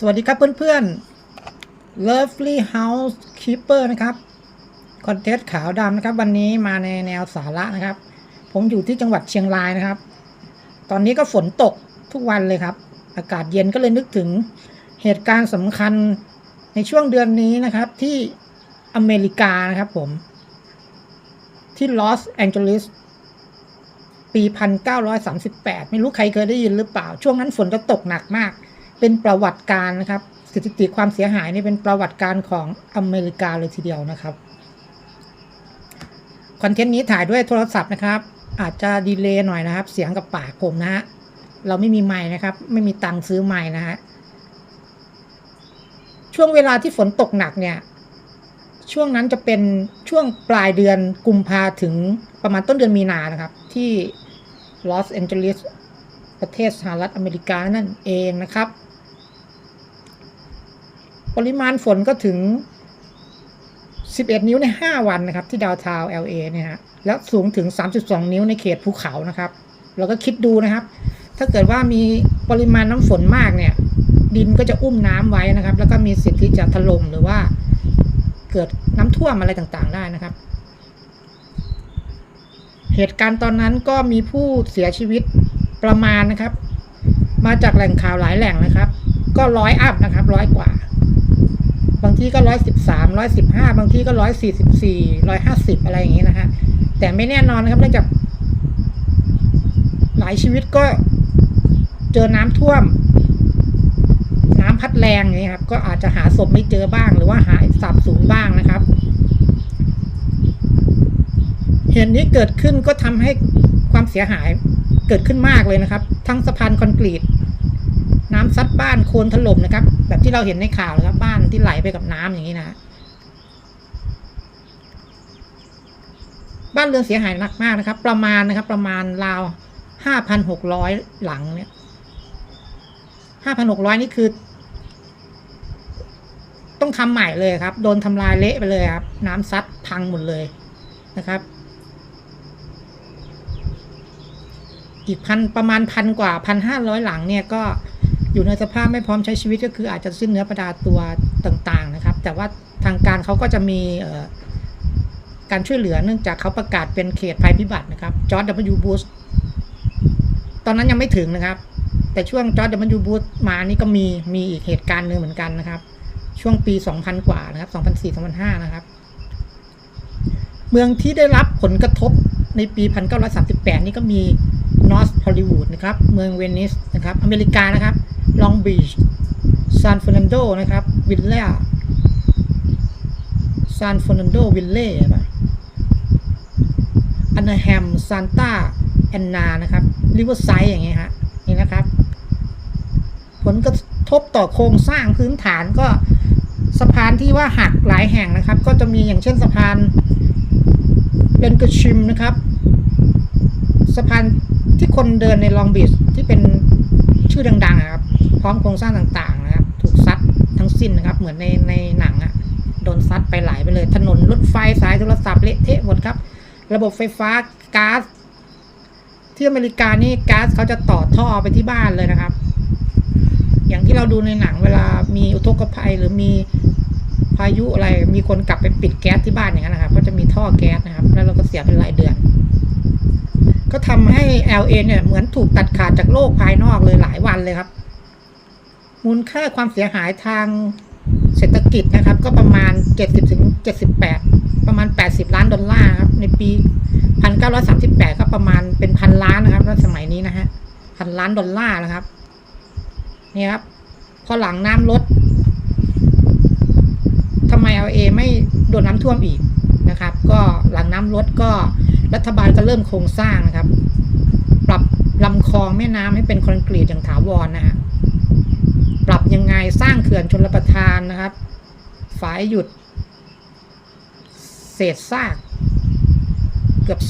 สวัสดีครับเพื่อนๆ Lovely House Keeper นะครับ คอนเทนต์ขาวดำนะครับ วันนี้มาในแนวสาระนะครับ ผมอยู่ที่จังหวัดเชียงรายนะครับ ตอนนี้ก็ฝนตกทุกวันเลยครับ อากาศเย็นก็เลยนึกถึงเหตุการณ์สำคัญในช่วงเดือนนี้นะครับที่อเมริกานะครับผม ที่ลอสแองเจลิสปี 1938 ไม่รู้ใครเคยได้ยินหรือเปล่า ช่วงนั้นฝนจะตกหนักมาก เป็นประวัติการนะครับสถิติความเสียหายนี่เป็นประวัติการของอเมริกาเลยทีเดียวนะครับคอนเทนต์นี้ถ่ายด้วยโทรศัพท์นะครับ อาจจะดีเลย์หน่อยนะครับ เสียงกับปากผมนะฮะเราไม่มีไม้นะครับ ไม่มีตังค์ซื้อไม้นะฮะช่วงเวลาที่ฝนตกหนักเนี่ย ช่วงนั้นจะเป็นช่วงปลายเดือนกุมภาถึงประมาณต้นเดือนมีนานะครับ ที่ลอสแอนเจลิสประเทศสหรัฐอเมริกานั่นเองนะครับ ปริมาณฝนก็ถึง 11 นิ้วใน 5 วันนะครับ ที่ดาวทาวน์ LA เนี่ยฮะแล้วสูงถึง 32 นิ้วในเขตภูเขานะครับ เราก็คิดดูนะครับ ถ้าเกิดว่ามีปริมาณน้ำฝนมากเนี่ย ดินก็จะอุ้มน้ำไว้นะครับ แล้วก็มีสิทธิ์ที่จะถล่มหรือว่าเกิดน้ำท่วมอะไรต่างๆได้นะครับ เหตุการณ์ตอนนั้นก็มีผู้เสียชีวิตประมาณนะครับ มาจากแหล่งข่าวหลายแหล่งนะครับ ก็ร้อยอัพนะครับร้อยกว่าางที่ก็ร้อยสิบสามร้อยสิบห้าบางที่ก็ร้อยสี่สิบสี่ร้อยห้าสิบอะไรอย่างนี้นะฮะแต่ไม่แน่นอนนะครับเนื่องจาก หลายชีวิตก็เจอน้ำท่วม น้ำพัดแรงอย่างนี้ครับ ก็อาจจะหาศพไม่เจอบ้าง หรือว่าหาสับสูญบ้างนะครับ เหตุนี้เกิดขึ้นก็ทำให้ความเสียหายเกิดขึ้นมากเลยนะครับ ทั้งสะพานคอนกรีต น้ำซัดบ้านโคลนถล่มนะครับ แบบที่เราเห็นในข่าวนะครับ บ้านที่ไหลไปกับน้ำอย่างนี้นะบ้านเรือนเสียหายหนักมากนะครับ ประมาณนะครับ ประมาณราวห้าพันหกร้อยหลังเนี่ยห้าพันหกร้อยนี่คือ ต้องทำใหม่เลยครับ โดนทำลายเละไปเลยครับ น้ำซัดพังหมดเลยนะครับอีกพันประมาณพันกว่าพันห้าร้อยหลังเนี่ยก็ อยู่ในสภาพไม่พร้อมใช้ชีวิตก็คืออาจจะสิ้นเนื้อประดาตัวต่างๆนะครับ แต่ว่าทางการเขาก็จะมีการช่วยเหลือเนื่องจากเขาประกาศเป็นเขตภัยพิบัตินะครับจอร์ดดับยูบูสตอนนั้นยังไม่ถึงนะครับ แต่ช่วงจอร์ดดับยูบูสมานี่ก็มีมีอีกเหตุการณ์หนึ่งเหมือนกันนะครับ ช่วงปี 2000 กว่านะครับ 2004-2005 นะครับ เมืองที่ได้รับผลกระทบในปี 1938 นี่ก็มีนอร์ h ฮอลลีวูดนะครับ เมืองเวนิสนะครับ อเมริกานะครับ ลองบีชซานฟรนันโดนะครับ วิลเล่ซานฟรนันโดวิลเล่ป่ะอันนาแฮมซานตาแอนนานะครับริเวอร์ไซด์อย่างเงี้ยฮะนี่นะครับ ผลกระทบต่อโครงสร้างพื้นฐานก็สะพานที่ว่าหักหลายแห่งนะครับ ก็จะมีอย่างเช่นสะพานเลนกระชิมนะครับ สะพานที่คนเดินในลองบีชที่เป็นชื่อดังๆอะครับ พร้อมโครงสร้างต่างๆนะครับ ถูกซัดทั้งสิ้นนะครับ เหมือนในในหนังอะโดนซัดไปไหลไปเลย ถนนรถไฟสายโทรศัพท์เละเทะหมดครับ ระบบไฟฟ้าก๊าซที่อเมริกานี่ก๊าซเขาจะต่อท่อไปที่บ้านเลยนะครับ อย่างที่เราดูในหนังเวลามีอุทกภัยหรือมีพายุอะไรมีคนกลับไปปิดแก๊สที่บ้านอย่างนั้นนะครับ ก็จะมีท่อแก๊สนะครับ แล้วเราก็เสียเป็นรายเดือน ก็ทำให้ LA เนี่ยเหมือนถูกตัดขาดจากโลกภายนอกเลยหลายวันเลยครับ มูลค่าความเสียหายทางเศรษฐกิจนะครับ ก็ประมาณ 70ถึง78 ประมาณ 80 ล้านดอลลาร์ครับ ในปี 1938 ก็ประมาณเป็นพันล้านนะครับแล้วสมัยนี้นะฮะพันล้านดอลลาร์นะครับนี่ครับ พอหลังน้ำลดทำไม LA ไม่โดนน้ำท่วมอีกนะครับ ก็หลังน้ำลดก็รัฐบาลก็เริ่มโครงสร้างนะครับ ปรับลำคลองแม่น้ำให้เป็นคอนกรีตอย่างถาวรนะฮะ รับยังไงสร้างเขื่อนชนรประทานนะครับ ฝายหยุด เศษซากเกือบ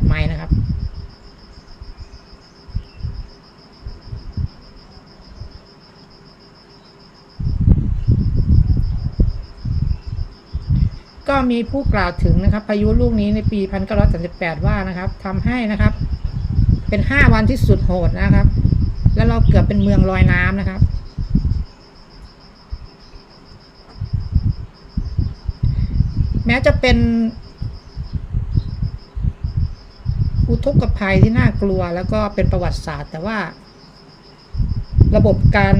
278 ไมล์นะครับ ก็มีผู้กล่าวถึงนะครับพายุลูกนี้ในปี 1938 ว่านะครับทำให้นะครับ เป็น 5 วันที่สุดโหดนะครับแล้วเราเกือบเป็นเมืองลอยน้ำนะครับ ม้จะเป็นอุทกภัยที่น่ากลัวแล้วก็เป็นประวัติศาสตร์ แต่ว่า ระบบการ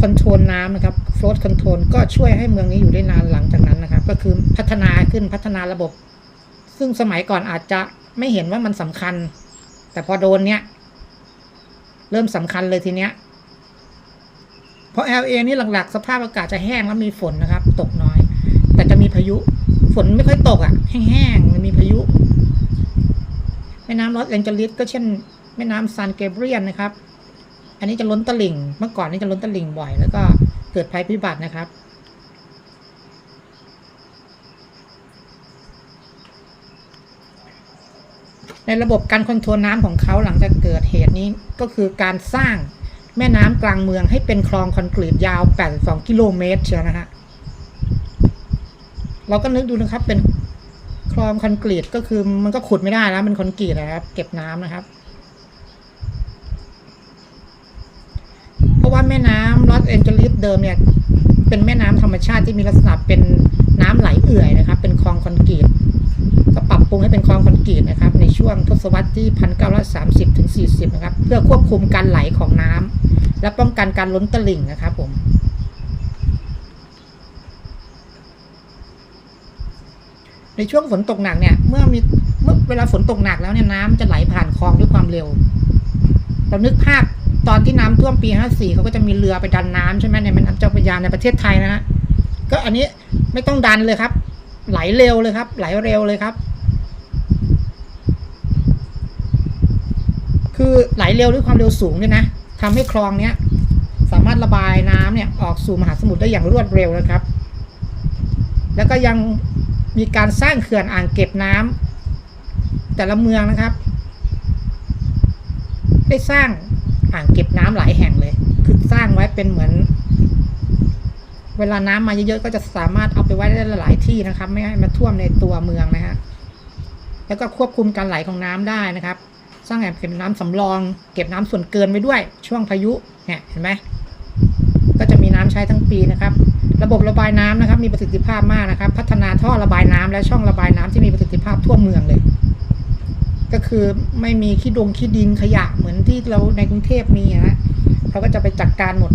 คอนโทรลน้ำนะครับ float control ก็ช่วยให้เมืองนี้อยู่ได้นานหลังจากนั้นนะครับ ก็คือพัฒนาขึ้นพัฒนาระบบ ซึ่งสมัยก่อนอาจจะไม่เห็นว่ามันสำคัญ แต่พอโดนเนี้ยเริ่มสำคัญเลยทีเนี้ยเพราะ LA นี่หลักๆ สภาพอากาศจะแห้งแล้วมีฝนนะครับ ตกน้อย แต่จะมีพายุ ฝนไม่ค่อยตกอะ่ะ แห้งๆมันมีพายุ แม่น้ำลอสแองเจลิสก็เช่น แม่น้ำซานเกเบรียนนะครับ อันนี้จะล้นตลิ่ง เมื่อก่อนนี่จะล้นตลิ่งบ่อย แล้วก็เกิดภัยพิบัตินะครับในระบบการคอนโทรลน้ำของเขาหลังจากเกิดเหตุนี้ก็คือการสร้างแม่น้ำกลางเมืองให้เป็นคลองคอนกรีตยาว 82 กิโลเมตรเชียวนะฮะ เราก็นึกดูนะครับ เป็นคลองคอนกรีตก็คือมันก็ขุดไม่ได้แล้วมันคอนกรีตนะครับ เก็บน้ำนะครับ เพราะว่าแม่น้ำลอสแอนเจลิสเดิมเนี่ย เป็นแม่น้ำธรรมชาติที่มีลักษณะเป็นน้ำไหลเอื่อยนะครับ เป็นคลองคอนกรีตก็ปรับปรุงให้เป็นคลองคอนกรีตนะครับ ในช่วงทศวรรษที่ 1930ถึง40 นะครับ เพื่อควบคุมการไหลของน้ำและป้องกันการล้นตลิ่งนะครับผม ในช่วงฝนตกหนักเนี่ย เมื่อมีเมื่อเวลาฝนตกหนักแล้วเนี่ยน้ำจะไหลผ่านคลองด้วยความเร็วเรานึกภาพตอนที่น้ำท่วมปี54เขาก็จะมีเรือไปดันน้ำใช่ไหมในแม่น้ำเจ้าพระยาในประเทศไทยนะฮะก็อันนี้ไม่ต้องดันเลยครับ ไหลเร็วเลยครับ ไหลเร็วเลยครับ คือไหลเร็วด้วยความเร็วสูงด้วยนะทำให้คลองเนี้ยสามารถระบายน้ำเนี่ยออกสู่มหาสมุทรได้อย่างรวดเร็วนะครับ แล้วก็ยัง มีการสร้างเขื่อนอ่างเก็บน้ำแต่ละเมืองนะครับ ได้สร้างอ่างเก็บน้ำหลายแห่งเลย คือสร้างไว้เป็นเหมือน เวลาน้ำมาเยอะๆก็จะสามารถเอาไปไว้ได้หลายที่นะครับ ไม่ให้มาท่วมในตัวเมืองนะฮะแล้วก็ควบคุมการไหลของน้ำได้นะครับ สร้างแอ่งเก็บน้ำสำรอง เก็บน้ำส่วนเกินไว้ด้วย ช่วงพายุเนี่ยเห็นไหมก็จะมีน้ำใช้ทั้งปีนะครับ ระบบระบายน้ำนะครับ มีประสิทธิภาพมากนะครับ พัฒนาท่อระบายน้ำและช่องระบายน้ำที่มีประสิทธิภาพทั่วเมืองเลย ก็คือไม่มีขี้ดงขี้ดินขยะเหมือนที่เราในกรุงเทพมีนะเขาก็จะไปจัดการหมด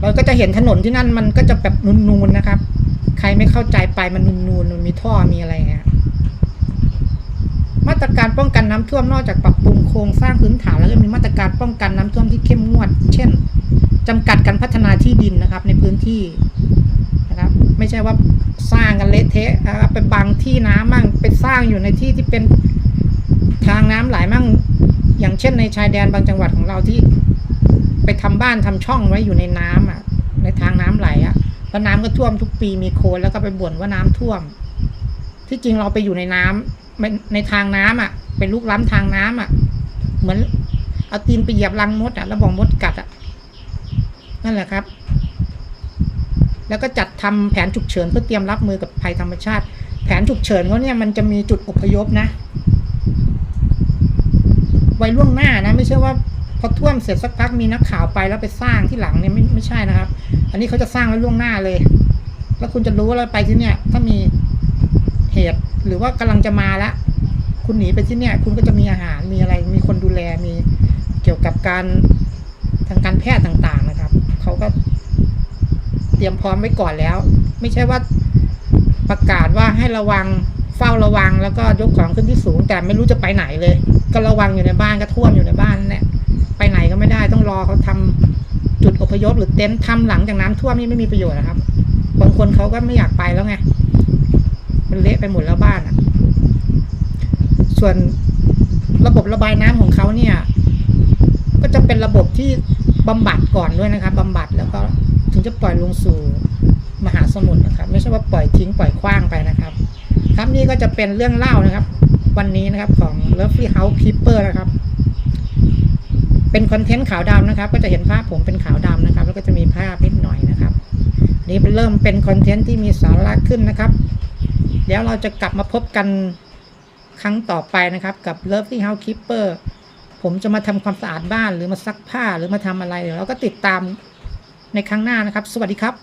เราก็จะเห็นถนนที่นั่นมันก็จะแบบนูนๆนะครับ ใครไม่เข้าใจไปมันนูนๆมันมีท่อมีอะไรเงี้ยมาตรการป้องกันน้ำท่วมนอกจากปรับปรุงโครงสร้างพื้นฐานแล้วก็มีมาตรการป้องกันน้ำท่วมที่เข้มงวด เช่น จำกัดการพัฒนาที่ดินนะครับ ในพื้นที่นะครับ ไม่ใช่ว่าสร้างกันเละเทะนะครับไปบังที่น้ำมั่งไปสร้างอยู่ในที่ที่เป็นทางน้ำไหลมั่งอย่างเช่นในชายแดนบางจังหวัดของเราที่ ไปทำบ้านทำช่องไว้อยู่ในน้ำอะ ในทางน้ำไหลอะแล้วน้ำก็ท่วมทุกปีมีโคลนแล้วก็ไปบ่นว่าน้ำท่วม ที่จริงเราไปอยู่ในน้ำในในทางน้ำอะเป็นลูกล้ำทางน้ำอะ เหมือนเอาตีนไปเหยียบรังมดอะแล้วบอกมดกัดอะ นั่นแหละครับ แล้วก็จัดทำแผนฉุกเฉินเพื่อเตรียมรับมือกับภัยธรรมชาติ แผนฉุกเฉินเขาเนี่ยมันจะมีจุดอพยพนะ ไว้ล่วงหน้านะ ไม่ใช่ว่าพอท่วมเสร็จสักพักมีนักข่าวไปแล้วไปสร้างที่หลังเนี่ยไม่ไม่ใช่นะครับ อันนี้เขาจะสร้างไว้ล่วงหน้าเลย แล้วคุณจะรู้ว่าเราไปที่เนี่ย ถ้ามีเหตุหรือว่ากำลังจะมาแล้วคุณหนีไปที่เนี่ย คุณก็จะมีอาหารมีอะไร มีคนดูแลมีเกี่ยวกับการทางการแพทย์ต่าง เขาก็เตรียมพร้อมไว้ก่อนแล้ว ไม่ใช่ว่าประกาศว่าให้ระวังเฝ้าระวังแล้วก็ยกของขึ้นที่สูง แต่ไม่รู้จะไปไหนเลย ก็ระวังอยู่ในบ้านก็ท่วมอยู่ในบ้านนั่นแหละไปไหนก็ไม่ได้ต้องรอเขาทำจุดอพยพหรือเต็นท์ทำหลังจากน้ำท่วมนี่ไม่มีประโยชน์นะครับบางคนเขาก็ไม่อยากไปแล้วไงมันเละไปหมดแล้วบ้านอะ ส่วนระบบระบายน้ำของเขาเนี่ย ก็จะเป็นระบบที่ บำบัดก่อนด้วยนะครับบำบัดแล้วก็ถึงจะปล่อยลงสู่มหาสมุทรนะครับ ไม่ใช่ว่าปล่อยทิ้งปล่อยขว้างไปนะครับ ครับนี่ก็จะเป็นเรื่องเล่านะครับ วันนี้นะครับของ Lovely House Keeper นะครับ เป็นคอนเทนต์ขาวดำนะครับ ก็จะเห็นภาพผมเป็นขาวดำนะครับ แล้วก็จะมีภาพนิดหน่อยนะครับ นี่เป็นเริ่มเป็นคอนเทนต์ที่มีสาระขึ้นนะครับเดี๋ยวเราจะกลับมาพบกันครั้งต่อไปนะครับกับ Lovely House Keeper ผมจะมาทำความสะอาดบ้านหรือมาซักผ้าหรือมาทำอะไรเดี๋ยวเราก็ติดตามในครั้งหน้านะครับ สวัสดีครับ